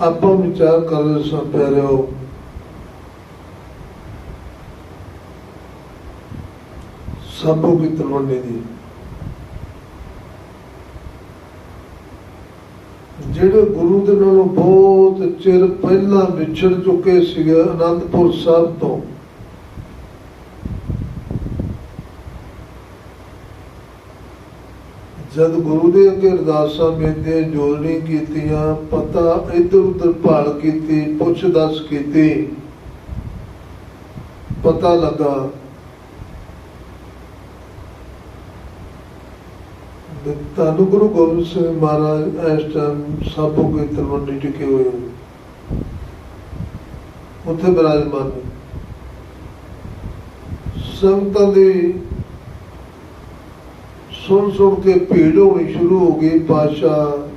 ਆਪਾਂ ਵਿਚਾਰ ਕਰ ਰਹੇ ਸਾਂ, ਪਿਆਰਿਓ। ਸਾਬੋ ਕੀ ਤਲਵੰਡੀ ਦੀ। ਜਿਹੜੇ ਗੁਰੂ ਦੇ ਨਾਲੋਂ ਬਹੁਤ ਚਿਰ ਪਹਿਲਾਂ ਵਿਛੜ ਚੁੱਕੇ ਸੀਗੇ ਅਨੰਦਪੁਰ ਸਾਹਿਬ ਤੋਂ ਜਦ ਗੁਰੂ ਦੇ ਅੱਗੇ ਅਰਦਾਸਾਂ ਬੇਨਤੀਆਂ ਜੋੜਨੀ ਕੀਤੀਆਂ, ਪਤਾ ਇੱਧਰ ਉੱਧਰ ਭਾਲ ਕੀਤੀ, ਪੁੱਛ ਦੱਸ ਕੀਤੀ। ਪਤਾ ਲੱਗਾ ਵੀ ਗੁਰੂ ਗੋਬਿੰਦ ਸਿੰਘ ਮਹਾਰਾਜ ਇਸ ਟਾਈਮ ਸਾਬੋ ਕੋਈ ਤਲਵੰਡੀ ਟਿਕੇ ਹੋਏ ਉੱਥੇ ਬਿਰਾਜਮਾਨ ਸੰਗਤਾਂ ਦੀ ਸੁਣ ਸੁਣ ਕੇ ਭੀੜ ਹੋਣੀ ਸ਼ੁਰੂ ਹੋ ਗਈ ਪਾਸ਼ਾ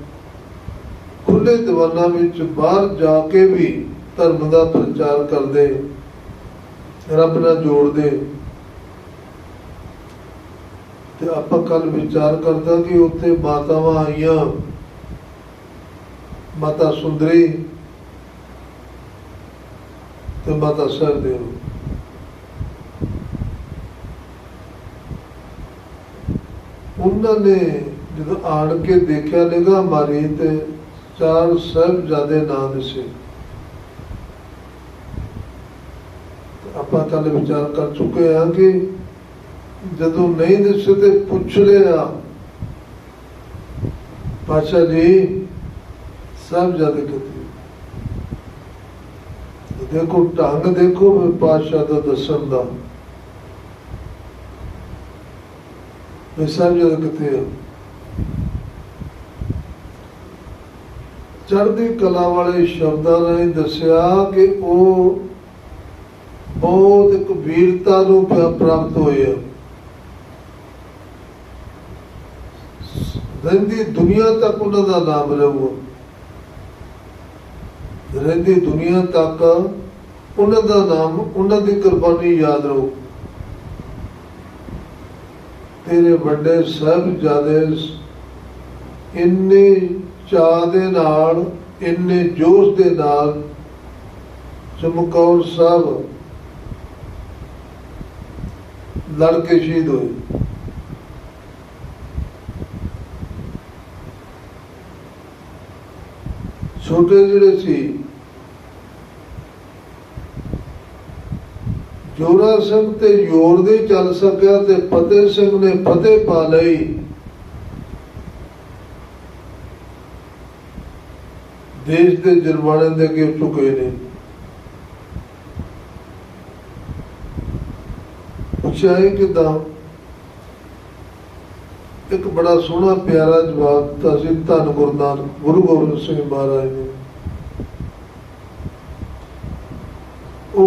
ਖੁੱਲੇ ਦੀਵਾਨਾਂ ਵਿੱਚ ਬਾਹਰ ਜਾ ਕੇ ਵੀ ਧਰਮ ਦਾ ਪ੍ਰਚਾਰ ਕਰਦੇ। ਰੱਬ ਨਾਲ ਜੋੜਦੇ। ਤੇ ਆਪਾਂ ਕੱਲ ਵਿਚਾਰ ਕਰਦਾ ਕਿ ਉੱਥੇ ਮਾਤਾਵਾਂ ਆਈਆਂ। ਮਾਤਾ ਸੁੰਦਰੀ ਤੇ ਮਾਤਾ ਸਰਦੇਵ ਉਹਨਾਂ ਨੇ ਜਦੋਂ ਆਣ ਕੇ ਦੇਖਿਆ ਨਿਗਾਹ ਮਾਰੀ ਤੇ ਚਾਰ ਸਾਹਿਬਜ਼ਾਦੇ ਨਾਂ ਦਿਸੇ ਆਪਾਂ ਕੱਲ ਵਿਚਾਰ ਕਰ ਚੁੱਕੇ ਹਾਂ ਕਿ ਜਦੋਂ ਨਹੀਂ ਦਿਸੇ ਤੇ ਪੁੱਛ ਲਿਆ। ਪਾਸ਼ਾ ਜੀ, ਸਾਹਿਬਜ਼ਾਦੇ ਕਿੱਥੇ? ਦੇਖੋ, ਢੰਗ ਦੇਖੋ ਵੀ ਪਾਸ਼ਾ ਦਾ ਦੱਸਣ ਦਾ। ਵੀ ਸਾਹਿਬਜ਼ਾਦੇ ਕਿੱਥੇ ਆ ਚੜ੍ਹਦੀ ਕਲਾ ਵਾਲੇ ਸ਼ਬਦਾਂ ਨੇ ਦੱਸਿਆ ਕਿ ਉਹ ਬਹੁਤ ਇੱਕ ਵੀਰਤਾ ਨੂੰ ਪ੍ਰਾਪਤ ਹੋਏ ਆ ਰਹਿੰਦੀ ਦੁਨੀਆ ਤੱਕ ਉਹਨਾਂ ਦਾ ਨਾਮ ਰਹੂਗਾ। ਰਹਿੰਦੀ ਦੁਨੀਆ ਤੱਕ ਉਹਨਾਂ ਦਾ ਨਾਮ, ਉਹਨਾਂ ਦੀ ਕੁਰਬਾਨੀ ਯਾਦ ਰਹੂ। ਤੇਰੇ ਵੱਡੇ ਸਾਹਿਬਜ਼ਾਦੇ ਇੰਨੇ ਚਾਹ ਦੇ ਨਾਲ, ਇੰਨੇ ਜੋਸ਼ ਦੇ ਨਾਲ ਚਮਕੌਰ ਸਾਹਿਬ ਲੜ ਕੇ ਸ਼ਹੀਦ ਹੋਏ। ਛੋਟੇ ਜਿਹੜੇ ਸੀ ਜੋਰਾ ਸਿੰਘ ਤੇ ਜ਼ੋਰ ਦੇ ਚੱਲ ਸਕਿਆ ਤੇ ਫਤਿਹ ਸਿੰਘ ਨੇ ਫਤਿਹ ਪਾ ਲਈ। ਦੇਸ਼ ਦੇ ਜਰਮਾਨੇ ਦੇ ਅੱਗੇ ਝੁਕੇ ਨੇ। ਪੁੱਛਿਆ ਇਹ ਕਿਦਾਂ? ਇੱਕ ਬੜਾ ਸੋਹਣਾ ਪਿਆਰਾ ਜਵਾਬ ਦਿੱਤਾ ਸੀ ਧੰਨ ਗੁਰੂ ਨਾਨਕ ਗੁਰੂ ਗੋਬਿੰਦ ਸਿੰਘ ਮਹਾਰਾਜ ਨੇ।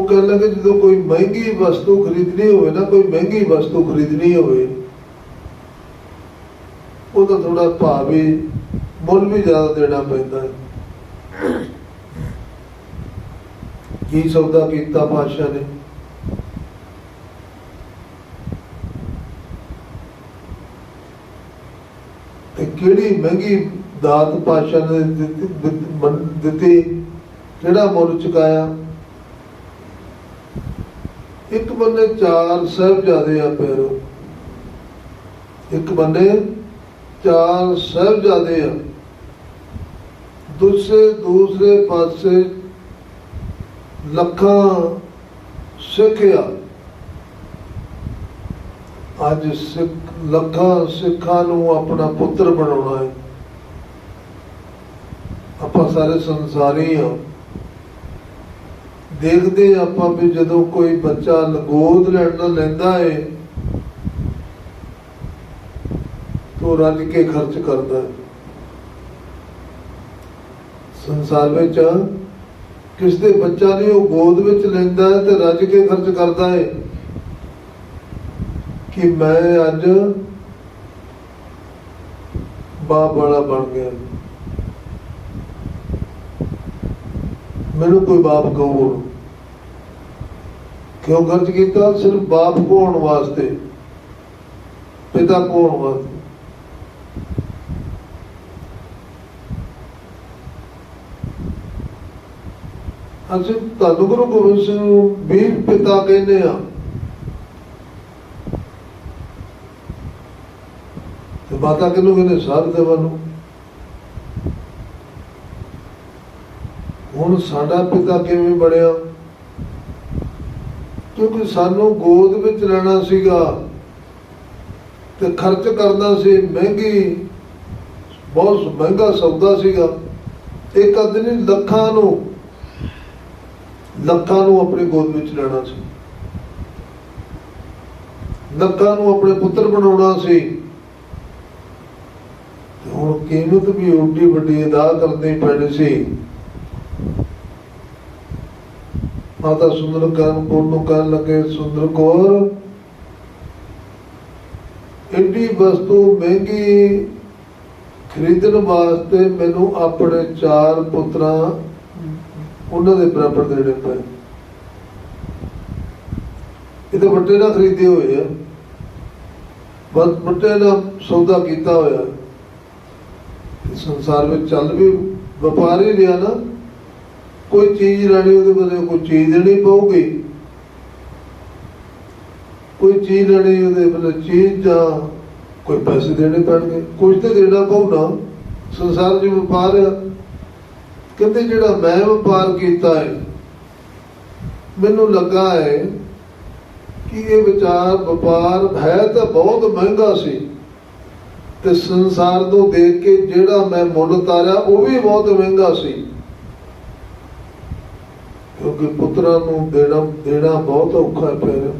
ਉਹ ਕਹਿਣ ਲੱਗੇ ਜਦੋਂ ਕੋਈ ਮਹਿੰਗੀ ਵਸਤੂ ਖਰੀਦਣੀ ਹੋਵੇ ਨਾ, ਕੋਈ ਮਹਿੰਗੀ ਵਸਤੂ ਖਰੀਦਣੀ ਹੋਵੇ ਉਹਦਾ ਥੋੜਾ ਭਾਅ ਵੀ ਮੁੱਲ ਵੀ ਜ਼ਿਆਦਾ ਦੇਣਾ ਪੈਂਦਾ ਹੈ। ਕੀ ਸੌਦਾ ਕੀਤਾ ਪਾਤਸ਼ਾਹ ਨੇ? ਤੇ ਕਿਹੜੀ ਮਹਿੰਗੀ ਦਾਤ ਪਾਤਸ਼ਾਹ ਨੇ ਦਿੱਤੀ? ਕਿਹੜਾ ਮੁੱਲ ਚੁਕਾਇਆ? ਇੱਕ ਬੰਨੇ ਚਾਰ ਸਾਹਿਬਜ਼ਾਦੇ ਆ ਪੈਰੋ ਇੱਕ ਬੰਨੇ ਚਾਰ ਸਾਹਿਬਜ਼ਾਦੇ ਆ। ਦੂਸਰੇ ਦੂਸਰੇ ਪਾਸੇ ਲੱਖਾਂ ਸਿੱਖ ਆ। ਅੱਜ ਸਿੱਖ, ਲੱਖਾਂ ਸਿੱਖਾਂ ਨੂੰ ਆਪਣਾ ਪੁੱਤਰ ਬਣਾਉਣਾ ਹੈ। ਆਪਾਂ ਸਾਰੇ ਸੰਸਾਰੀ ਹਾਂ ਦੇਖਦੇ ਹਾਂ ਆਪਾਂ ਵੀ ਜਦੋਂ ਕੋਈ ਬੱਚਾ ਲਗੋਦ ਲੈਣਾ ਲੈਂਦਾ ਏ, ਤੋ ਰੱਜ ਕੇ ਖਰਚ ਕਰਦਾ ਹੈ। ਸੰਸਾਰ ਵਿੱਚ ਕਿਸ ਦੇ ਬੱਚਾ ਨਹੀਂ, ਉਹ ਗੋਦ ਵਿੱਚ ਲੈਂਦਾ ਹੈ ਤੇ ਰੱਜ ਕੇ ਖਰਚ ਕਰਦਾ ਹੈ ਕਿ ਮੈਂ ਅੱਜ ਬਾਪ ਵਾਲਾ ਬਣ ਗਿਆ। ਮੈਨੂੰ ਕੋਈ ਬਾਪ ਕਹੋ ਕਿਉਂ ਖਰਚ ਕੀਤਾ? ਸਿਰਫ ਬਾਪ ਕੋ ਵਾਸਤੇ? ਪਿਤਾ ਕੋ ਵਾਸਤੇ? ਅਸੀਂ ਤੁਹਾਨੂੰ ਗੁਰੂ ਗੋਬਿੰਦ ਸਿੰਘ ਨੂੰ ਵੀ ਪਿਤਾ ਕਹਿੰਦੇ ਆ ਤੇ ਮਾਤਾ ਕਿਹਨੂੰ ਕਹਿੰਦੇ? ਸਾਧ ਦੇਵਾਂ ਨੂੰ। ਹੁਣ ਸਾਡਾ ਪਿਤਾ ਕਿਵੇਂ ਬਣਿਆ? ਕਿਉਂਕਿ ਸਾਨੂੰ ਗੋਦ ਵਿੱਚ ਲੈਣਾ ਸੀਗਾ ਤੇ ਖਰਚ ਕਰਨਾ ਸੀ, ਮਹਿੰਗੀ, ਬਹੁਤ ਮਹਿੰਗਾ ਸੌਦਾ ਸੀਗਾ। ਇੱਕ ਆਦਮੀ ਲੱਖਾਂ ਨੂੰ ਲੱਖਾਂ ਨੂੰ ਆਪਣੇ ਗੋਦ ਵਿੱਚ ਲੈਣਾ ਸੀ। ਲੱਖਾਂ ਨੂੰ ਆਪਣੇ ਪੁੱਤਰ ਬਣਾਉਣਾ ਸੀ। ਹੁਣ ਕੀਮਤ ਵੀ ਉੱਡੀ ਵੱਡੀ ਅਦਾ ਕਰਨੀ ਪੈਣੀ ਸੀ। ਮਾਤਾ ਸੁੰਦਰ ਕਾਨਪੁਰ ਨੂੰ ਕਹਿਣ ਲੱਗੇ ਸੁੰਦਰ ਕੌਰ। ਇੰਡੀ ਵਸਤੂ ਮਹਿੰਗੀ ਖਰੀਦਣ ਵਾਸਤੇ ਮੈਨੂੰ ਆਪਣੇ ਚਾਰ ਪੁੱਤਰਾਂ ਉਹਨਾਂ ਦੇ ਬਰਾਬਰ ਦੇਣੇ ਪਏ। ਇਹ ਤਾਂ ਵੱਡੇ ਨਾਲ ਖਰੀਦੇ ਹੋਏ ਆ। ਬਸ ਵੱਡੇ ਨਾਲ ਸੌਦਾ ਕੀਤਾ ਹੋਇਆ। ਸੰਸਾਰ ਵਿੱਚ ਚੱਲ ਵੀ ਵਪਾਰੀ ਹੀ ਰਿਹਾ ਨਾ। ਕੋਈ ਚੀਜ਼ ਲੈਣੀ ਉਹਦੇ ਬਦਲੇ ਕੋਈ ਚੀਜ਼ ਦੇਣੀ ਪਊਗੀ। ਕੋਈ ਚੀਜ਼ ਲੈਣੀ ਉਹਦੇ ਬਦਲੇ ਚੀਜ਼ ਜਾਂ ਕੋਈ ਪੈਸੇ ਦੇਣੇ ਪੈਣਗੇ। ਕੁਝ ਤਾਂ ਦੇਣਾ ਪਊਗਾ। ਸੰਸਾਰ ਦੀ ਵਪਾਰ ਆ। ਕਹਿੰਦੇ ਜਿਹੜਾ ਮੈਂ ਵਪਾਰ ਕੀਤਾ ਹੈ, ਮੈਨੂੰ ਲੱਗਾ ਹੈ ਕਿ ਇਹ ਵਿਚਾਰ ਵਪਾਰ ਹੈ ਤਾਂ ਬਹੁਤ ਮਹਿੰਗਾ ਸੀ। ਤੇ ਸੰਸਾਰ ਤੋਂ ਦੇਖ ਕੇ ਜਿਹੜਾ ਮੈਂ ਮੁੱਲ ਤਾਰਿਆ ਉਹ ਵੀ ਬਹੁਤ ਮਹਿੰਗਾ ਸੀ। ਕਿਉਂਕਿ ਪੁੱਤਰਾਂ ਨੂੰ ਦੇਣਾ ਦੇਣਾ ਬਹੁਤ ਔਖਾ ਹੈ ਫਿਰ।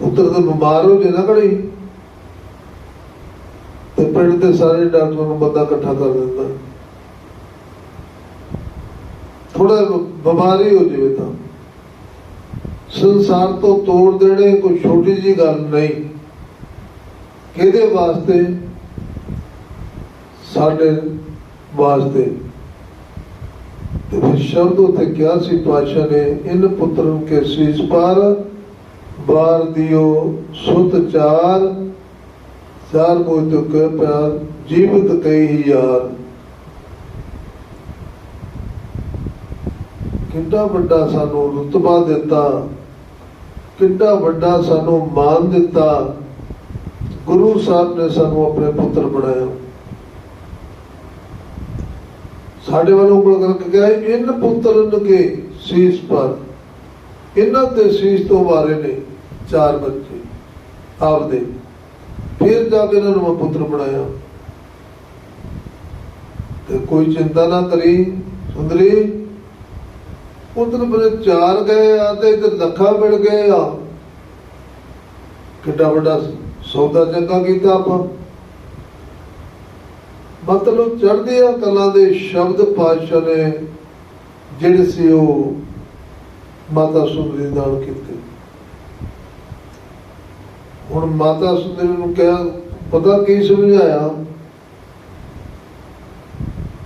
ਪੁੱਤਰ ਤਾਂ ਬਿਮਾਰ ਹੋ ਜੇ ਨਾ ਘੜੀ ਤੇ ਪਿੰਡ ਦੇ ਸਾਰੇ ਡਾਕਟਰਾਂ ਨੂੰ ਬੰਦਾ ਇਕੱਠਾ ਕਰ ਦਿੰਦਾ। ਥੋੜਾ ਬਿਮਾਰੀ ਹੋ ਜਾਵੇ ਤਾਂ। ਸੰਸਾਰ ਤੋਂ ਤੋੜ ਦੇਣੇ ਕੋਈ ਛੋਟੀ ਜੀ ਗੱਲ ਨਹੀਂ। ਕਿਹਦੇ ਵਾਸਤੇ? ਸਾਡੇ ਵਾਸਤੇ। ਤੇ ਫਿਰ ਸ਼ਬਦ ਉਤੇ ਕਿਹਾ ਸੀ ਪਾਸ਼ਾ ਨੇ ਇਨ ਪੁੱਤਰਨ ਕੇ ਸੀਸ ਪਰ ਬਾਰ ਦਿਓ ਸੁਤ ਚਾਰ ਚਾਰ ਮੋਹ ਤੁਕ ਪਿਆਰ ਜੀਵਤ ਕਈ ਯਾਰ। ਕਿੰਨਾ ਵੱਡਾ ਸਾਨੂੰ ਰੁਤਬਾ ਦਿੱਤਾ, ਕਿੰਨਾ ਵੱਡਾ ਸਾਨੂੰ ਮਾਨ ਦਿੱਤਾ। ਗੁਰੂ ਸਾਹਿਬ ਨੇ ਸਾਨੂੰ ਆਪਣੇ ਪੁੱਤਰ ਬਣਾਇਆ। ਸਾਡੇ ਵੱਲੋਂ ਉਂਗਲ ਕਰਕੇ ਕਿਹਾ ਇਨ ਪੁੱਤਰਨ ਕੇ ਸੀਸ ਪਰ। ਇਹਨਾਂ ਦੇ ਸੀਸ ਤੋਂ ਵਾਰੇ ਨੇ ਚਾਰ ਬੱਚੇ, ਆਪਦੇ। ਫਿਰ ਜਾ ਕੇ ਇਹਨਾਂ ਨੂੰ ਮੈਂ ਪੁੱਤਰ ਬਣਾਇਆ। ਤੇ ਕੋਈ ਚਿੰਤਾ ਨਾ ਕਰੀ, ਸੁੰਦਰੀ। ਪੁੱਤਰ ਬਰੇ ਚਾਰ ਗਏ ਆ ਤੇ ਇੱਕ ਲੱਖਾਂ ਮਿਲ ਗਏ ਆ। ਕਿੱਡਾ ਵੱਡਾ ਸੌਦਾ ਚੰਗਾ ਕੀਤਾ ਆਪਾਂ। ਮਤਲਬ ਚੜ੍ਹਦੇ ਆ ਕਲਾਂ ਦੇ ਸ਼ਬਦ ਪਾਤਸ਼ਾਹ ਨੇ ਜਿਹੜੇ ਸੀ ਉਹ ਮਾਤਾ ਸੁੰਦਰੀ ਨਾਲ ਕੀਤੇ। ਹੁਣ ਮਾਤਾ ਸੁੰਦਰੀ ਨੂੰ ਕਿਹਾ ਪਤਾ ਕੀ ਸਮਝਾਇਆ?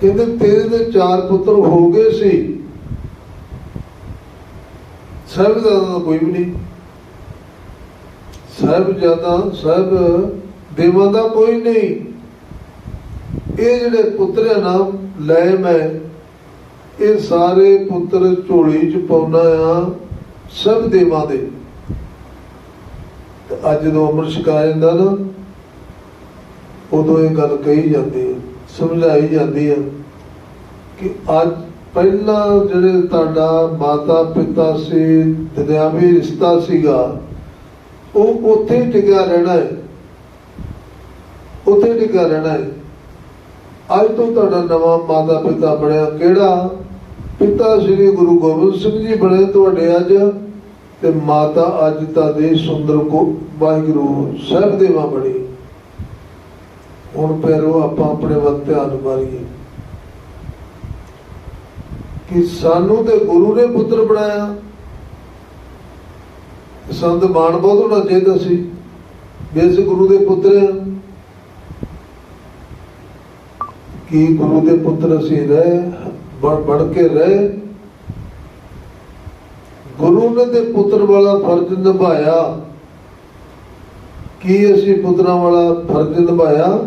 ਕਹਿੰਦੇ, ਤੇਰੇ ਦੇ ਚਾਰ ਪੁੱਤਰ ਹੋ ਗਏ ਸੀ। ਸਾਹਿਬਜ਼ਾਦਾ ਦਾ ਕੋਈ ਵੀ ਨਹੀਂ। ਸਾਹਿਬਜ਼ਾਦਾ, ਸਾਹਿਬ ਦੇਵਾਂ ਦਾ ਕੋਈ ਨਹੀਂ। ਇਹ ਜਿਹੜੇ ਪੁੱਤਰ ਆ ਨਾ ਲੈ ਮੈਂ ਇਹ ਸਾਰੇ ਪੁੱਤਰ ਝੋਲੀ ਚ ਪਾਉਣਾ ਆ ਸਭ ਦੇਵਾਂ ਦੇ। ਤੇ ਅੱਜ ਜਦੋਂ ਅਮਰ ਛਕਾਇਆ ਜਾਂਦਾ ਨਾ, ਉਦੋਂ ਇਹ ਗੱਲ ਕਹੀ ਜਾਂਦੀ ਹੈ ਸਮਝਾਈ ਜਾਂਦੀ ਹੈ ਕਿ ਅੱਜ ਪਹਿਲਾਂ ਜਿਹੜੇ ਤੁਹਾਡਾ ਮਾਤਾ ਪਿਤਾ ਸੀ ਦੁਨਿਆਵੀ ਰਿਸ਼ਤਾ ਸੀਗਾ, ਉਹ ਉੱਥੇ ਹੀ ਟਿਕਿਆ ਰਹਿਣਾ ਹੈ। ਉੱਥੇ ਹੀ ਟਿਕਿਆ ਰਹਿਣਾ ਹੈ। ਅੱਜ ਤੋਂ ਤੁਹਾਡਾ ਨਵਾਂ ਮਾਤਾ ਪਿਤਾ ਬਣਿਆ ਕਿਹੜਾ? ਪਿਤਾ ਸ੍ਰੀ ਗੁਰੂ ਗੋਬਿੰਦ ਸਿੰਘ ਜੀ ਬਣੇ ਤੁਹਾਡੇ ਅੱਜ ਤੇ ਮਾਤਾ ਅੱਜ ਤਾਂ ਦੇ ਸੁੰਦਰ ਕੋ ਵਾਹਿਗੁਰੂ ਸਾਹਿਬ ਦੇਵਾ ਬਣੀ। ਹੁਣ ਪੈਰੋ ਆਪਾਂ ਆਪਣੇ ਵੱਲ ਧਿਆਨ ਮਾਰੀਏ। ਕਿ ਸਾਨੂੰ ਤੇ ਗੁਰੂ ਨੇ ਪੁੱਤਰ ਬਣਾਇਆ। ਸੰਤ ਬਾਣ ਬਹੁਤ ਹੋਣਾ ਚਾਹੀਦਾ ਸੀ। ਵੀ ਅਸੀਂ ਗੁਰੂ ਦੇ ਪੁੱਤਰ ਹਾਂ। ਕਿ ਗੁਰੂ ਦੇ ਪੁੱਤਰ ਅਸੀਂ ਰਹੇ ਬੜ ਬੜ ਕੇ ਰਹੇ। ਗੁਰੂ ਨੇ ਦੇ ਪੁੱਤਰ ਵਾਲਾ ਫਰਜ਼ ਨਿਭਾਇਆ। ਕੀ ਅਸੀਂ ਪੁੱਤਰਾਂ ਵਾਲਾ ਫਰਜ਼ ਨਿਭਾਇਆ?